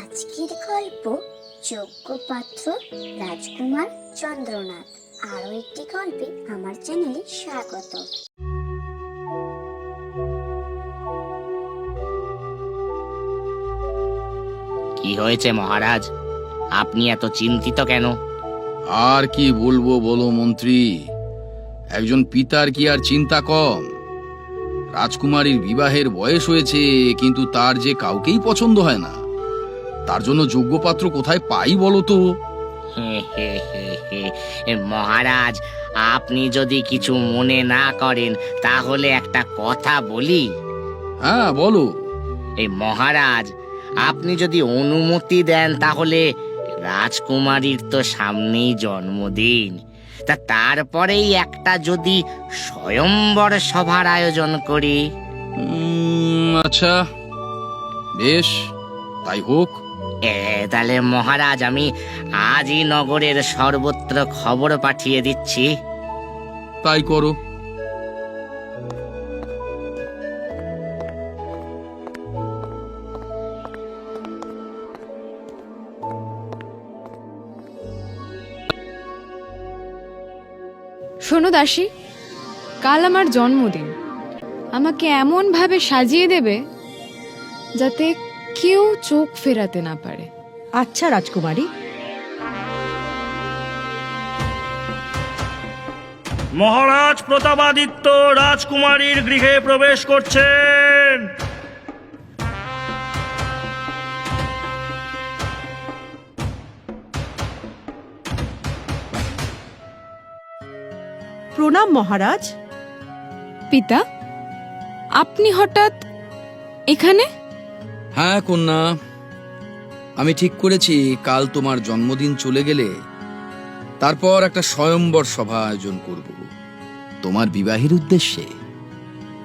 আজকের গল্প যোগ্য পাত্র রাজকুমার চন্দ্রনাথ। আরও একটি গল্পে আমার চ্যানেলে স্বাগত। কি হয়েছে মহারাজ? আপনি এত চিন্তিত কেন? আর কি বলব বলো মন্ত্রী? একজন পিতার কি আর চিন্তা কম? রাজকুমারীর বিবাহের বয়স হয়েছে কিন্তু তার যে কাউকেই পছন্দ হয় না। তার জন্য যোগ্য পাত্র কোথায় পাই বলো তো? হে হে হে হে। মহারাজ আপনি যদি কিছু মনে না করেন তাহলে একটা কথা বলি। হ্যাঁ বলো। এই মহারাজ আপনি যদি অনুমতি দেন তাহলে রাজকুমারীর তো সামনেই জন্মদিন। তা তারপরেই একটা যদি স্বয়ম্বর সভার আয়োজন করি। আচ্ছা। বেশ তাই হোক। এ তাহলে মহারাজ আমি আজই নগরের সর্বত্র খবর পাঠিয়ে দিচ্ছি। তাই করো। শোনো দাসী কাল আমার জন্মদিন। আমাকে এমনভাবে সাজিয়ে দেবে যাতে কেউ চোখ ফেরাতে না পারে। আচ্ছা রাজকুমারী। মহারাজ প্রতাপাদিত্য রাজকুমারীর গৃহে প্রবেশ করছেন। প্রণাম মহারাজ। পিতা আপনি হঠাৎ এখানে? হ্যাঁ কন্যা। আমি ঠিক করেছি, কাল তোমার জন্মদিন চলে গেলে তারপর একটা স্বয়ম্বর সভা আয়োজন করব। তোমার বিবাহের উদ্দেশ্যে।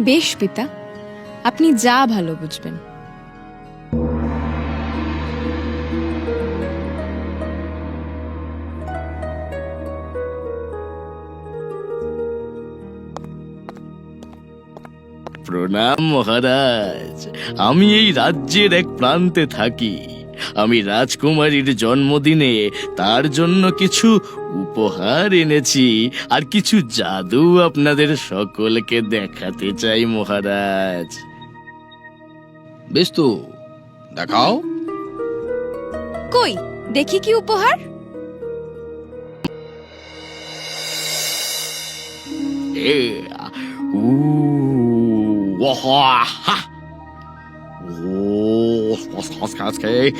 বেশ, পিতা। আপনি যা ভালো বুঝবেন। প্রণাম মহারাজ। আমি এই রাজ্যের এক প্রান্তে থাকি। আমি রাজকুমারীর জন্মদিনে তার জন্য কিছু উপহার এনেছি আর কিছু জাদু আপনাদের সকলকে দেখাতে চাই মহারাজ। বেশ তো দেখাও। কই দেখি কি উপহার? এ উ ওহা হা ও আজকে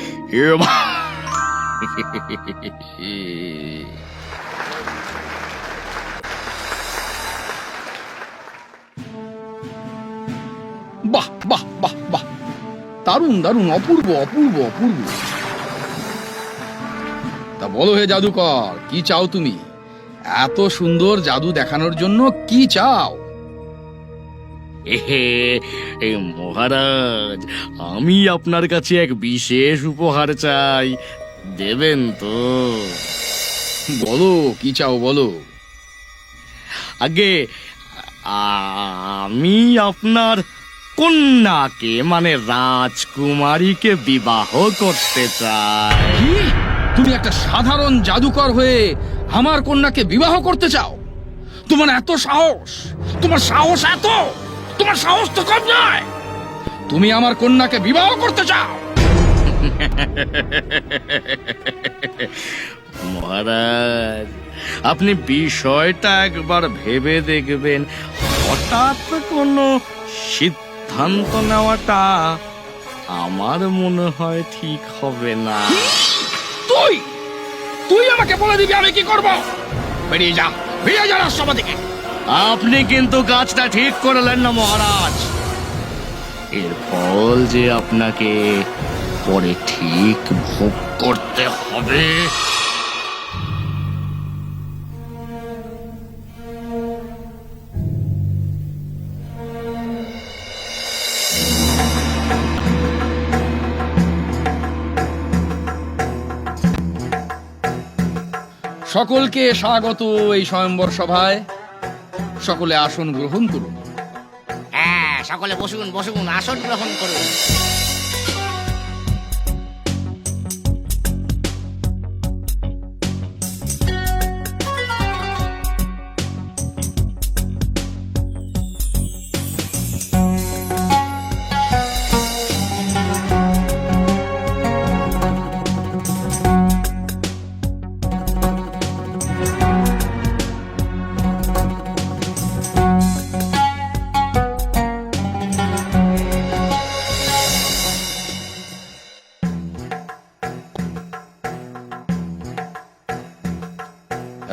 বাহ বাহ বাহ বাহ দারুণ দারুণ অপূর্ব অপূর্ব অপূর্ব তা বলো হে জাদুকর, কি চাও তুমি? এত সুন্দর জাদু দেখানোর জন্য কি চাও? এ মহারাজ আমি আপনার কাছে এক বিশেষ উপহার চাই। দেবেন তো। বলো কি চাও বলো? আগে আমি আপনার কন্যাকে মানে রাজকুমারীকে বিবাহ করতে চাই। তুমি একটা সাধারণ জাদুকর হয়ে আমার কন্যাকে বিবাহ করতে চাও? তোমার এত সাহস? তোমার সাহস এত? তোমার সাহস তো কম নয়। তুমি আমার কন্যাকে বিবাহ করতে চাও। মহারাজ, আপনি বিষয়টা একবার ভেবে দেখবেন। হঠাৎ কোনো সিদ্ধান্ত নেওয়াটা আমার মনে হয় ঠিক হবে না। তুই! তুই আমাকে বলে দিবি আমি কি করব? বেরিয়ে যা বেরিয়ে যা থেকে আপনি কিন্তু কাজটা ঠিক করলেন না, মহারাজ। এর ফল যে আপনাকে পরে ঠিক ভোগ করতে হবে। সকলকে স্বাগত এই স্বয়ম্বর সভায়। সকলে আসন গ্রহণ করুন। হ্যাঁ সকলে বসুন বসুন আসন গ্রহণ করুন।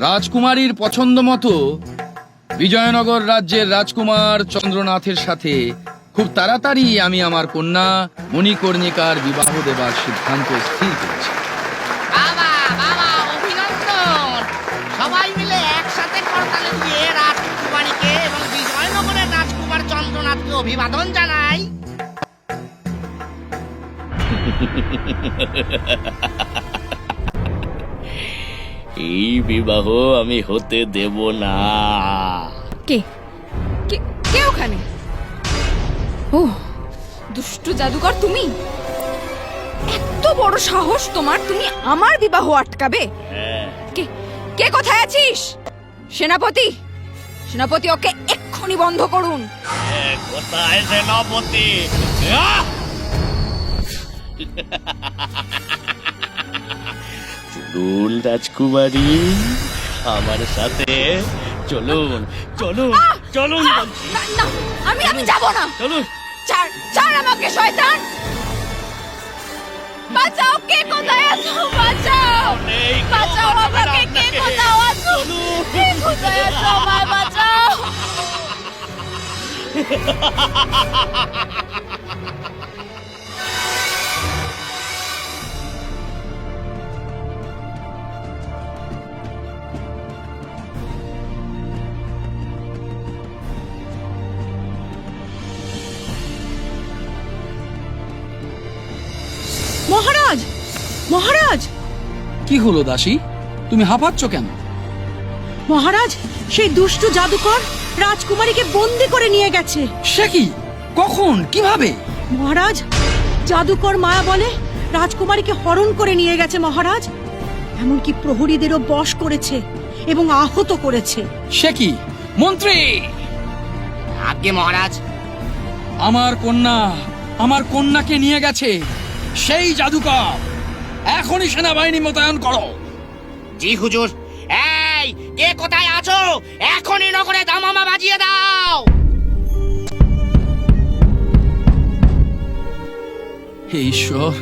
রাজকুমারীর পছন্দ মতো বিজয়নগর রাজ্যের রাজকুমার চন্দ্রনাথের সাথে খুব তাড়াতাড়ি আমি আমার কন্যা মণিকর্ণিকার বিবাহ দেবার সিদ্ধান্ত স্থির করেছি। বাবা বাবা অভিনন্দন। সবাই মিলে একসাথে করতালে দিয়ে রাজকুমারীকে এবং বিজয়নগরের রাজকুমার চন্দ্রনাথকে অভিবাদন জানাই। এই বিবাহ আমি হতে দেব না। কে? কে? কে ওখানে? ও দুষ্টু জাদুকর তুমি? এত বড় সাহস তোমার তুমি আমার বিবাহ আটকাবে? কে? কে কোথায় আছিস? সেনাপতি? সেনাপতি ওকে এক্ষুনি বন্ধ করুন। কোথায় সেনাপতি! চলুন রাজকুমারী আমার সাথে চলুন চলুন চলুন আমি আমি যাব না। চলুন। ছাড় ছাড় আমাকে শয়তান। বাঁচাও কে কোথায় আছো? বাঁচাও। বাঁচাও আমাকে কে। কোথাও আছো। কে কোথায় আছো? আমায় বাঁচাও। মহারাজ! মহারাজ! কি হলো দাসী? তুমি হাঁপাচ্ছ কেন? মহারাজ সেই দুষ্টু জাদুকর রাজকুমারীকে বন্দি করে নিয়ে গেছে। সে কি? কখন? কীভাবে? মহারাজ জাদুকর মায়া বলে রাজকুমারীকে হরণ করে নিয়ে গেছে মহারাজ। এমনকি প্রহরীদেরও বশ করেছে এবং আহত করেছে। সে কি? মন্ত্রী! আজ্ঞে মহারাজ। আমার কন্যা আমার কন্যাকে নিয়ে গেছে। সেই জাদুকর। এখনই সেনাবাহিনী মোতায়েন করো। জি হুজুর। এই কে কোথায় আছো? এখনই নগরে দামামা বাজিয়ে দাও। হে ঈশ্বর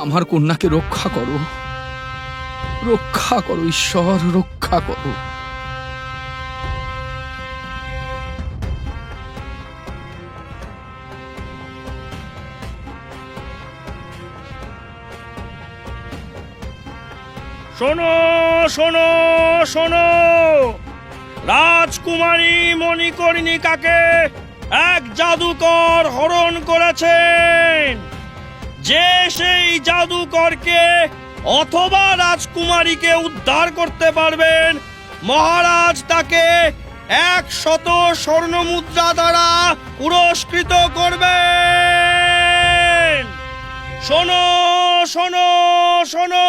আমার কন্যাকে রক্ষা করো। রক্ষা করো ঈশ্বর রক্ষা করো। শোনো শোনো শোনো। রাজকুমারী মণিকর্ণিকাকে এক জাদুকর হরণ করেছেন? যে সেই জাদুকরকে অথবা রাজকুমারীকে উদ্ধার করতে পারবেন, মহারাজ তাকে এক শত স্বর্ণ মুদ্রা দ্বারা পুরস্কৃত করবেন। শোনো শোনো শোনো।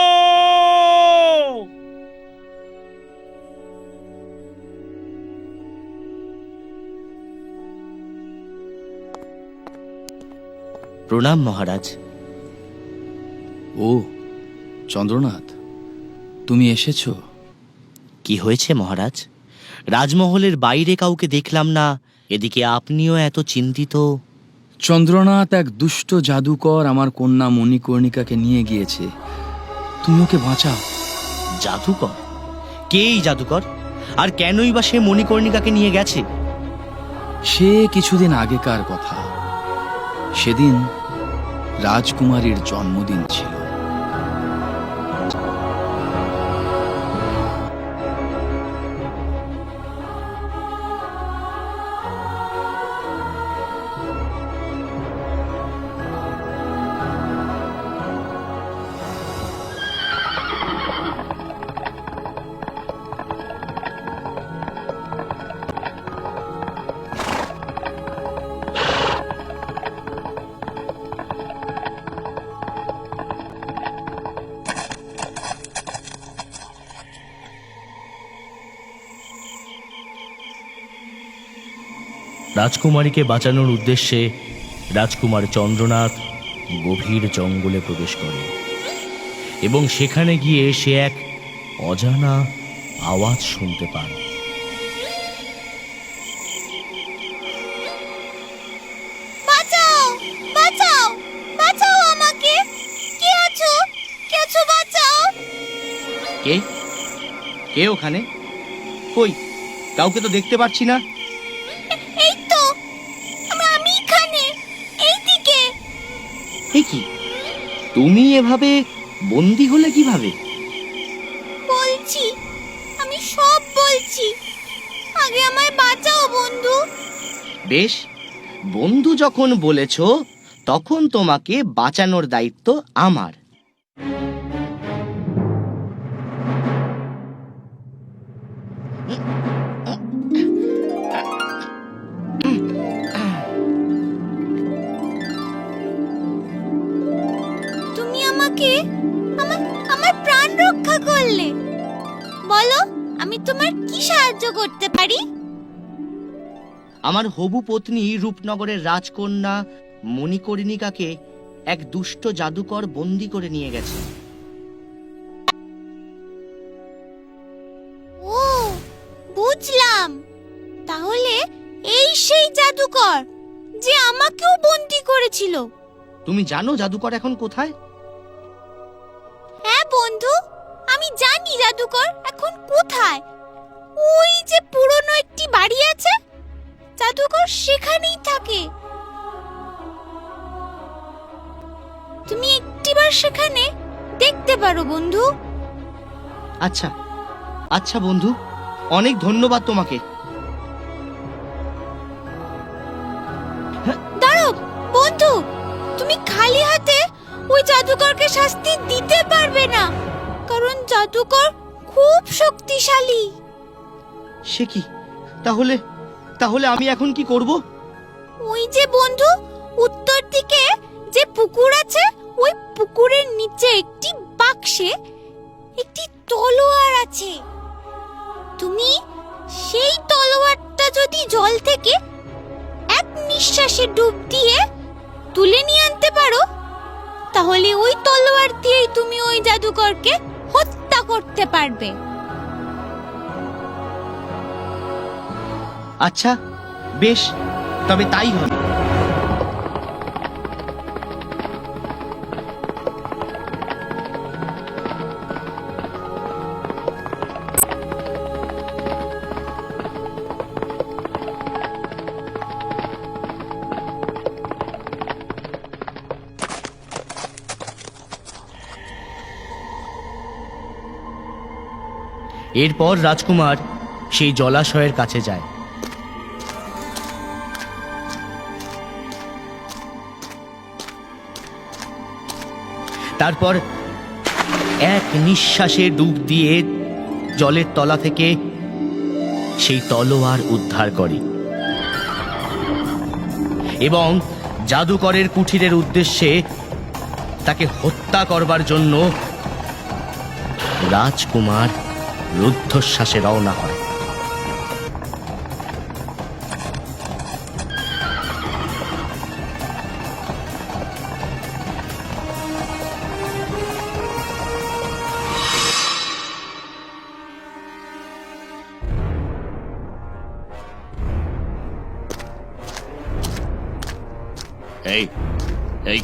প্রণাম মহারাজ। ও চন্দ্রনাথ তুমি এসেছ? কি হয়েছে মহারাজ? রাজমহলের বাইরে কাউকে দেখলাম না এদিকে আপনিও এত চিন্তিত। চন্দ্রনাথ এক দুষ্ট জাদুকর আমার কন্যা মণিকর্ণিকাকে নিয়ে গিয়েছে। তুমি ওকে বাঁচাও। জাদুকর? কে এই জাদুকর? আর কেনই বা সে মণিকর্ণিকাকে নিয়ে গেছে? সে কিছুদিন আগেকার কথা। সেদিন রাজকুমারীর জন্মদিন ছিল। রাজকুমারীকে বাঁচানোর উদ্দেশ্যে রাজকুমার চন্দ্রনাথ গভীর জঙ্গলে প্রবেশ করে। এবং সেখানে গিয়ে সে এক অজানা আওয়াজ শুনতে পান। বাঁচাও! বাঁচাও! বাঁচাও আমাকে! কে আছো? কে আছো বাঁচাও? কে? কে ওখানে? কই? কাউকে তো দেখতে পাচ্ছি না। তুমি এভাবে বন্দি হলে কীভাবে? বলছি আমি সব বলছি। আগে আমায় বাঁচাও বন্ধু। বেশ বন্ধু যখন বলেছ তখন তোমাকে বাঁচানোর দায়িত্ব আমার। করতে পারি? আমার হবু পত্নী রূপনগরের রাজকন্যা মণিকর্ণিকাকে এক দুষ্ট জাদুকর বন্দি করে নিয়ে গেছে। ও বুঝলাম। তাহলে এই সেই জাদুকর যে আমাকেও বন্দি করেছিল। তুমি জানো জাদুকর এখন কোথায়? হ্যাঁ বন্ধু আমি জানি জাদুকর এখন কোথায়। ওই যে পুরনো একটি বাড়ি আছে জাদুকর সেখানেই থাকে। তুমি একটিবার সেখানে দেখতে পারো বন্ধু। আচ্ছা আচ্ছা বন্ধু অনেক ধন্যবাদ তোমাকে। দাঁড়াও বন্ধু তুমি খালি হাতে ওই জাদুকরকে শাস্তি দিতে পারবে না কারণ জাদুকর খুব শক্তিশালী। সে কি? তাহলে তাহলে আমি এখন কি করব? ওই যে বন্ধু, উত্তর দিকে যে পুকুর আছে, ওই পুকুরের নিচে একটি বাক্সে একটি তলোয়ার আছে। তুমি সেই তলোয়ারটা যদি জল থেকে এক নিঃশ্বাসে ডুব দিয়ে তুলে নিয়ে আনতে পারো, তাহলে ওই তলোয়ার দিয়েই তুমি ওই জাদুকরকে হত্যা করতে পারবে। আচ্ছা বেশ তবে তাই হবে। এরপর রাজকুমার সেই জলাশয়ের কাছে যায়। তারপর এক নিঃশ্বাসে ডুব দিয়ে জলের তলা থেকে সেই তলোয়ার উদ্ধার করে। এবং জাদুকরের কুঠিরের উদ্দেশ্যে তাকে হত্যা করবার জন্য রাজকুমার রুদ্ধশ্বাসে রওনা হয়।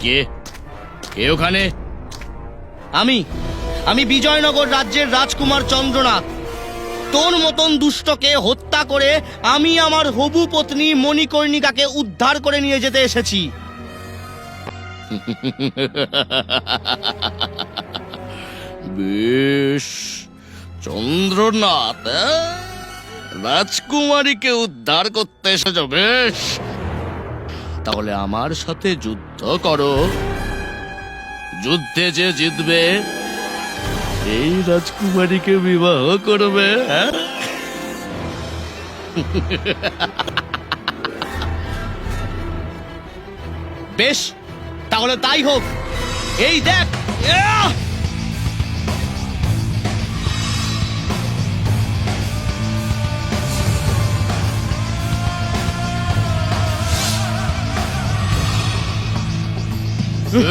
কে কে ওখানে? আমি আমি বিজয়নগর রাজ্যের রাজকুমার চন্দ্রনাথ। তোর মতন দুষ্টকে হত্যা করে আমি আমার হবু পত্নী মণিকর্ণিকাকে উদ্ধার করে নিয়ে যেতে এসেছি। বেশ, চন্দ্রনাথ রাজকুমারীকে উদ্ধার করতে এসেছ, বেশ। তাহলে আমার সাথে যুদ্ধ করো। যুদ্ধে যে জিতবে, এই রাজকুমারীকে বিবাহ করবে? বেশ, তাহলে তাই হোক। এই দেখ। রাজকুমার?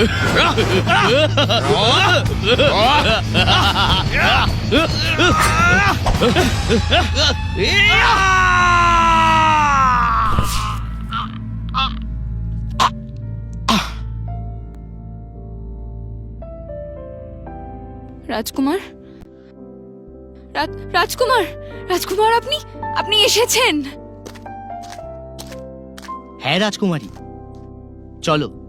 রাজকুমার রাজকুমার আপনি আপনি এসেছেন। হ্যাঁ রাজকুমারী। চলো।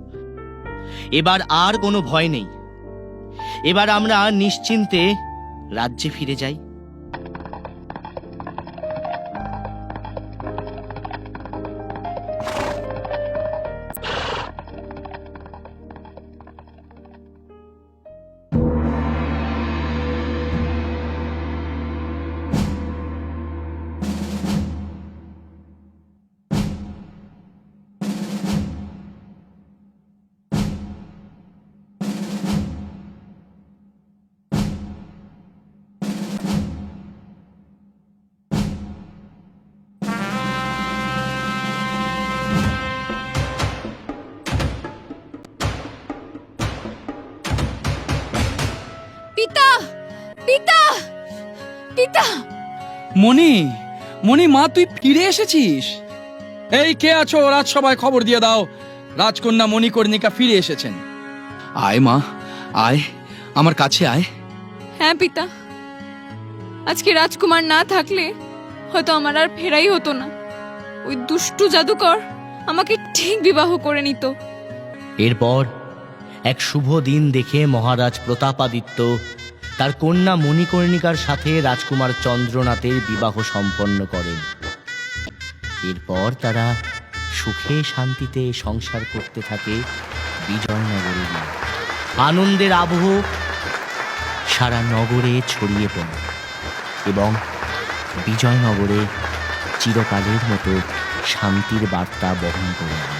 এবার আর কোনো ভয় নেই। এবার আমরা নিশ্চিন্তে রাজ্যে ফিরে যাই। পিতা পিতা পিতা। মণি মণি মা তুই ফিরে এসেছিস? এই কে আছো? রাজসভায় খবর দিয়ে দাও। রাজকন্যা মণিকর্ণিকা ফিরে এসেছেন। আয় মা আয়। আমার কাছে আয়। হ্যাঁ পিতা। আজকে রাজকুমার না থাকলে হয়তো আমার আর ফেরাই হতো না। ওই দুষ্টু জাদুকর আমাকে ঠিক বিবাহ করে নিত। এরপর এক শুভ দিন দেখে মহারাজ প্রতাপাদিত্য তার কন্যা মণিকর্ণিকার সাথে রাজকুমার চন্দ্রনাথের বিবাহ সম্পন্ন করেন। এরপর তারা সুখে শান্তিতে সংসার করতে থাকে বিজয়নগরে আনন্দের আবহ সারা নগরে ছড়িয়ে পড়ে এবং বিজয়নগরে চিরকালের মতো শান্তির বার্তা বহন করে।